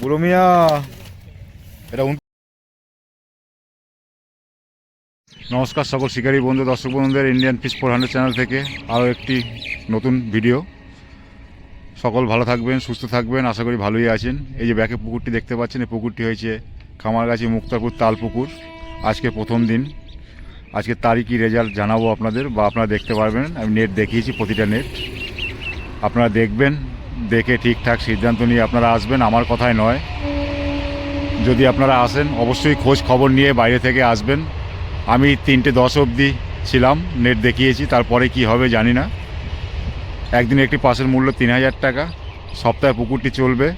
বুড়ো মিয়া, এটা নমস্কার সকল শিকারী বন্ধু, দর্শক বন্ধুদের Indian fish four hundred channel থেকে আরও একটি নতুন ভিডিও সকল ভালো থাকবেন, সুস্থ থাকবেন, আশা করি ভালোই আছেন। এই যে ব্যাকে পুকুরটি দেখতে পাচ্ছেন, এই পুকুরটি হয়েছে খামারগাছি মুক্তাপুর তাল পুকুর আজকে প্রথম দিন। আজকে তারিখই রেজাল্ট জানাব আপনাদের বা আপনারা দেখতে পারবেন। আমি নেট দেখিয়েছি, প্রতিটা নেট আপনারা দেখবেন। দেখে ঠিকঠাক সিদ্ধান্ত নিয়ে আপনারা আসবেন, আমার কথাই নয়। যদি আপনারা আসেন, অবশ্যই খোঁজ খবর নিয়ে বাইরে থেকে আসবেন। আমি তিনটে দশ অবধি ছিলাম, নেট দেখিয়েছি, তারপরে কি হবে জানি না। একদিন একটি পাসের মূল্য তিন হাজার টাকা, সপ্তাহে পুকুরটি চলবে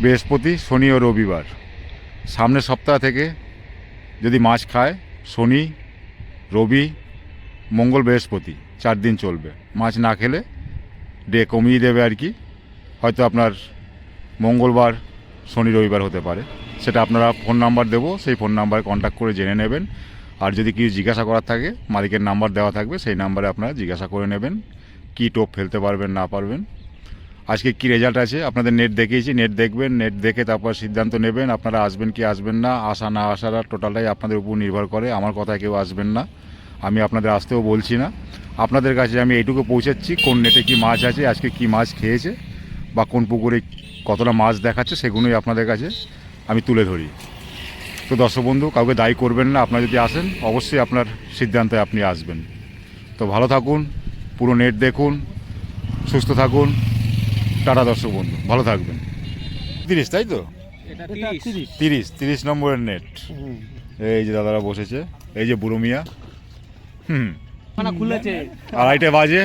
বৃহস্পতি, শনি ও রবিবার। সামনের সপ্তাহ থেকে যদি মাছ খায়, শনি, রবি, মঙ্গল বৃহস্পতি, চার দিন চলবে। মাছ না খেলে ডে কমিয়ে দেবে আর কি। হয়তো আপনার মঙ্গলবার, শনি, রবিবার হতে পারে। সেটা আপনারা ফোন নাম্বার দেবো, সেই ফোন নাম্বারে কন্ট্যাক্ট করে জেনে নেবেন। আর যদি কিছু জিজ্ঞাসা করার থাকে, মালিকের নাম্বার দেওয়া থাকবে, সেই নাম্বারে আপনারা জিজ্ঞাসা করে নেবেন কী টোপ ফেলতে পারবেন, না পারবেন। আজকে কি রেজাল্ট আছে, আপনাদের নেট দেখিয়েছি নেট দেখবেন নেট দেখে তারপর সিদ্ধান্ত নেবেন, আপনারা আসবেন কি আসবেন না, আসা না আসাটা টোটালটাই আপনাদের উপর নির্ভর করে, আমার কথায় কেউ আসবেন না। আমি আপনাদের আসতেও বলছি না। আপনাদের কাছে আমি এইটুকু পৌঁছাচ্ছি কোন নেটে কি মাছ আছে আজকে কি মাছ খেয়েছে বা কোন পুকুরে কতটা মাছ দেখাচ্ছে সেগুলোই আপনাদের কাছে আমি তুলে ধরি। তো দর্শক বন্ধু কাউকে দায়ী করবেন না আপনারা যদি আসেন অবশ্যই আপনার সিদ্ধান্তে আপনি আসবেন। তো ভালো থাকুন পুরো নেট দেখুন সুস্থ থাকুন। টাটা দর্শক বন্ধু ভালো থাকবেন। তিরিশ তাই তো? তিরিশ। তিরিশ। নম্বরের নেট। এই যে দাদারা বসেছে এই যে বুড়ো মিয়া হুম খুলেছে আড়াইটে বাজে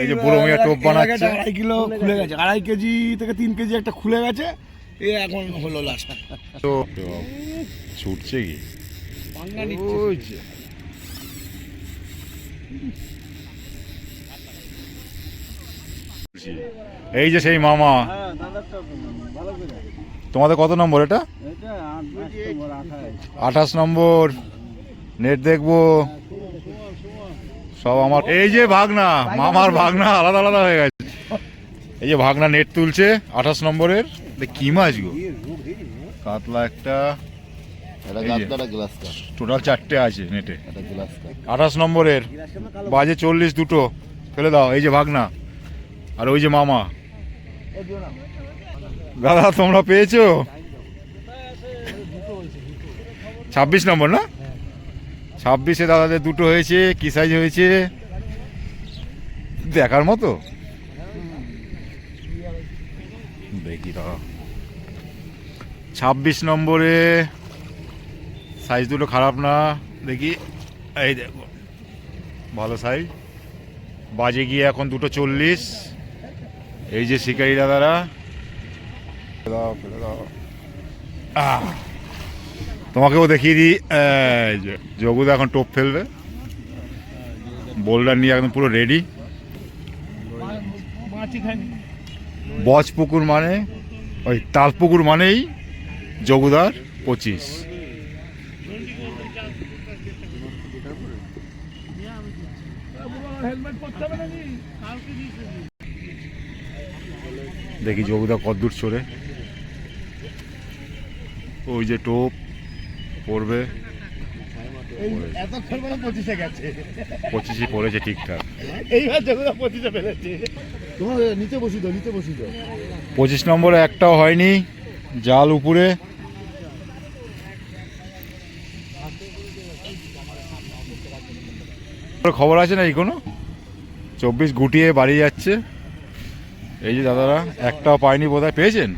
এই যে বুড়ো মিয়া টোপ বানাচ্ছে। আড়াই কিলো খুলে গেছে। আড়াই কেজি থেকে তিন কেজি একটা খুলে গেছে। এ এখন হলো লাস্ট তো ছুটছে কি? এই যে সেই মামা। তোমাদের কত নম্বর এটা? আঠাশ নম্বর। নেট দেখব। সব আমার এই যে ভাগনা মামার ভাগনা আলাদা আলাদা হয়ে গেছে। এই যে ভাগনা নেট তুলছে আঠাশ নম্বরের। কি মাছ গো? কাতলা একটা টোটাল চারটে আছে নেটে। আঠাশ নম্বরের বাজে চল্লিশ দুটো। ফেলে দাও এই যে ভাগনা। আর ওই যে মামা। দাদা তোমরা পেয়েছ? ছাব্বিশ নম্বর না? ছাব্বিশে দাদাদের দুটো হয়েছে কি সাইজ হয়েছে? দেখার মতো? দেখি দাদা ছাব্বিশ নম্বরে সাইজ দুটো খারাপ না। দেখি এই দেখো ভালো সাইজ বাজে গিয়ে এখন দুটো চল্লিশ। এই যে শিকারি দাদারা। দাও, দাও। আহ! তোমাকেও দেখিয়ে দিই এই যে এখন টোপ ফেলবে। বোল্ডার নিয়ে একদম পুরো রেডি বজ পুকুর মানে ওই তাল পুকুর মানেই জগুদার পঁচিশ। দেখি জগুদা কদ্দূর চড়ে ওই যে টোপ। পড়বে। পঁচিশে পড়েছে ঠিকঠাক। এইবার যেগুলো পঁচিশে ফেলেছে। তোমার নিচে বসি দাও নিচে বসি দাও। পঁচিশ নম্বরে একটাও হয়নি জাল উপরে। খবর আছে নাকি কোনো? চব্বিশ গুটিয়ে বাড়ি যাচ্ছে। এই যে দাদারা একটাও পায়নি বোধহয় পেয়েছেন?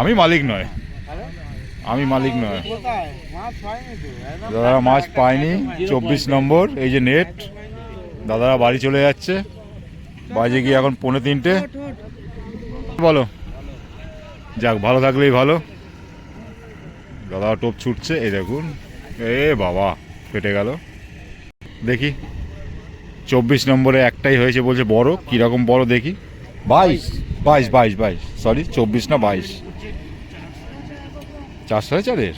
আমি মালিক নয়। আমি মালিক নয়। দাদারা মাছ পায়নি চব্বিশ নম্বর এই যে নেট। দাদারা বাড়ি চলে যাচ্ছে। বাজে গিয়ে এখন পৌনে তিনটে। বলো। যাক ভালো থাকলেই ভালো। দাদা টোপ ছুটছে এই দেখুন। এ বাবা ফেটে গেল। দেখি। চব্বিশ নম্বরে একটাই হয়েছে বলছে বড়। কীরকম বড় দেখি। বাইশ বাইশ বাইশ বাইশ। সরি চব্বিশ না বাইশ? চার সাড়ে চারের।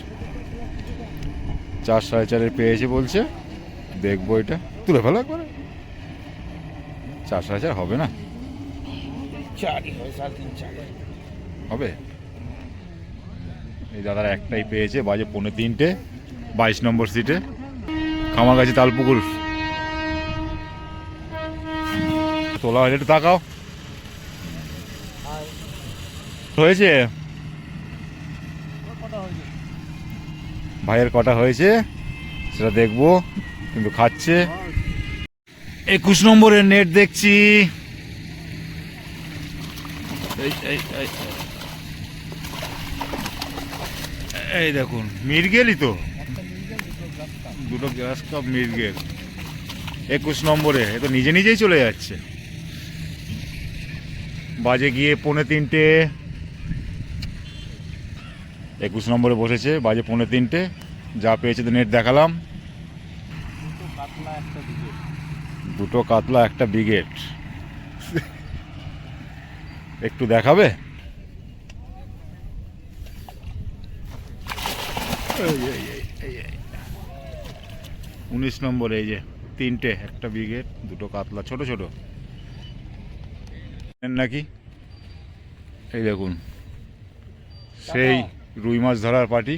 চার সাড়ে চারের পেয়েছে বলছে। দেখব এটা। তুলে ফেলা করে চার সাড়ে চার হবে না। হবে। এই দাদারা একটাই পেয়েছে বাজে পৌনে তিনটে বাইশ নম্বর সিটে। খামারগাছি তালপুকুর। তোলা হয়েছে একটু তাকাও। হয়েছে? ভাইয়ের কটা হয়েছে, সেটা দেখব, কিন্তু খাচ্ছে। একুশ নম্বরের নেট দেখছি। এই দেখুন, মির্গেলই তো। দুটো গ্লাস কাপ মির্গেল। একুশ নম্বরে, এ তো নিজে নিজেই চলে যাচ্ছে। বাজে গিয়ে পৌনে তিনটে। একুশ নম্বরে বসেছে, বাজে পৌনে তিনটে। যা পেয়েছে তো নেট দেখালাম। দুটো কাতলা, একটা বিগেট। একটু দেখাবে? উনিশ নম্বর এই যে, তিনটে, একটা বিগেট, দুটো কাতলা, ছোট ছোট। নাকি? এই দেখুন। সেই রুই মাছ ধরার পার্টি।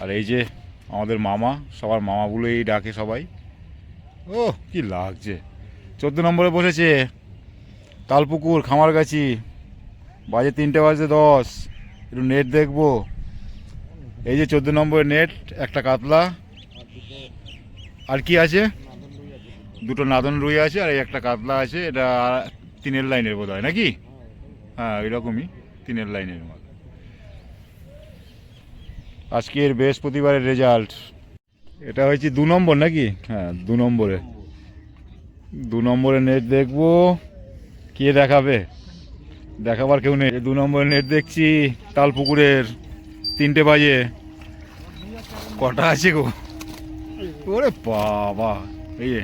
আর এই যে আমাদের মামা, সবার মামা বলেই ডাকে সবাই। ও কি লাগছে। চোদ্দ নম্বরে বসেছে তালপুকুর, খামারগাছি। বাজে তিনটে, বাজে দশ। একটু নেট দেখব। এই যে চোদ্দ নম্বরের নেট একটা কাতলা। আর কি আছে? দুটো নাদন রুই আছে আর এই একটা কাতলা আছে। এটা তিনের লাইনের বোধ হয় নাকি? হ্যাঁ এরকমই তিনের লাইনের মাল আজকের বৃহস্পতিবারের রেজাল্ট। এটা হয়েছে দু নম্বর নাকি? হ্যাঁ দু নম্বরে। দু নম্বরে নেট দেখব কে দেখাবে? দেখাবার কেউ নেই। দু নম্বরে নেট দেখছি তালপুকুরের তিনটে বাজে। কটা আছে গো? ওরে বাবা এই যে।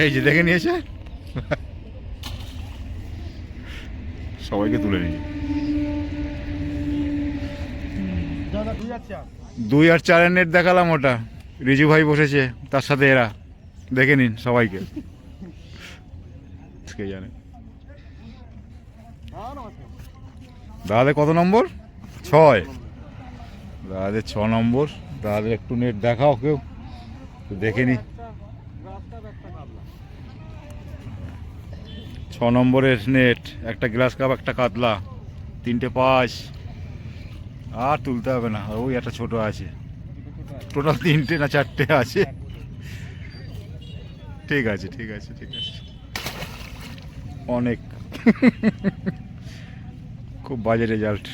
এই যে দেখে নিয়েছে? সবাইকে তুলে নিয়ে দুই আর চারের নেট দেখালাম ওটা। রিজু ভাই বসেছে, তার সাথে এরা। দেখে নিন সবাইকে। কে জানে। দাদাদের কত নম্বর? ছয়। দাদাদের ছ নম্বর। দাদাদের একটু নেট দেখাও কেউ। দেখে নি। ছ নম্বরের নেট একটা গ্লাস কাপ একটা কাতলা। তিনটে পাঁচ। আর তুলতে হবে না। ওই একটা ছোট আছে। টোটাল তিনটে না চারটে আছে। ঠিক আছে ঠিক আছে ঠিক আছে। অনেক। খুব বাজে রেজাল্ট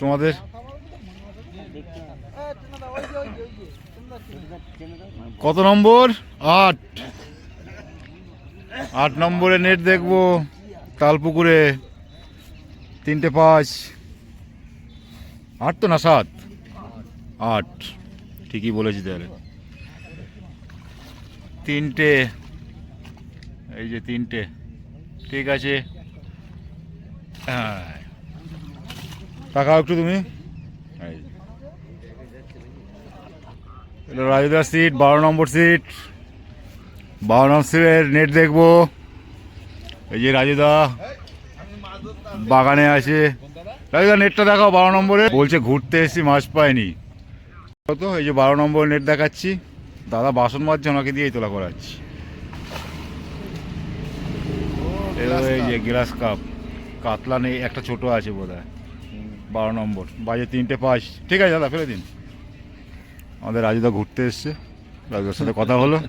তোমাদের? কত নম্বর? আট। আট নম্বরে নেট দেখব। তালপুকুরে। তিনটে পাঁচ। আট তো না সাত? আট। ঠিকই বলেছি তাহলে। তিনটে। এই যে তিনটে। ঠিক আছে। হ্যাঁ। একটু তুমি। রাজুদার সিট বারো নম্বর সিট বারো নম্বর সিটের নেট দেখব। এই যে রাজুদা। বাগানে আছে। রাজুদা নেটটা দেখাও বারো নম্বরে। বলছে ঘুরতে এসেছি মাছ পায়নি তো এই যে বারো নম্বর নেট দেখাচ্ছি। দাদা বাসন মাজছে ওনাকে দিয়েই তোলা করাচ্ছি। এই যে- এই যে গ্লাস কাপ। কাতলা নেই একটা ছোট আছে বোধ হয় বারো নম্বর। বাজে তিনটে পাঁচ। ঠিক আছে দাদা ফেলে দিন। আমাদের রাজুদা ঘুরতে এসছে। রাজুদার সাথে কথা হলো।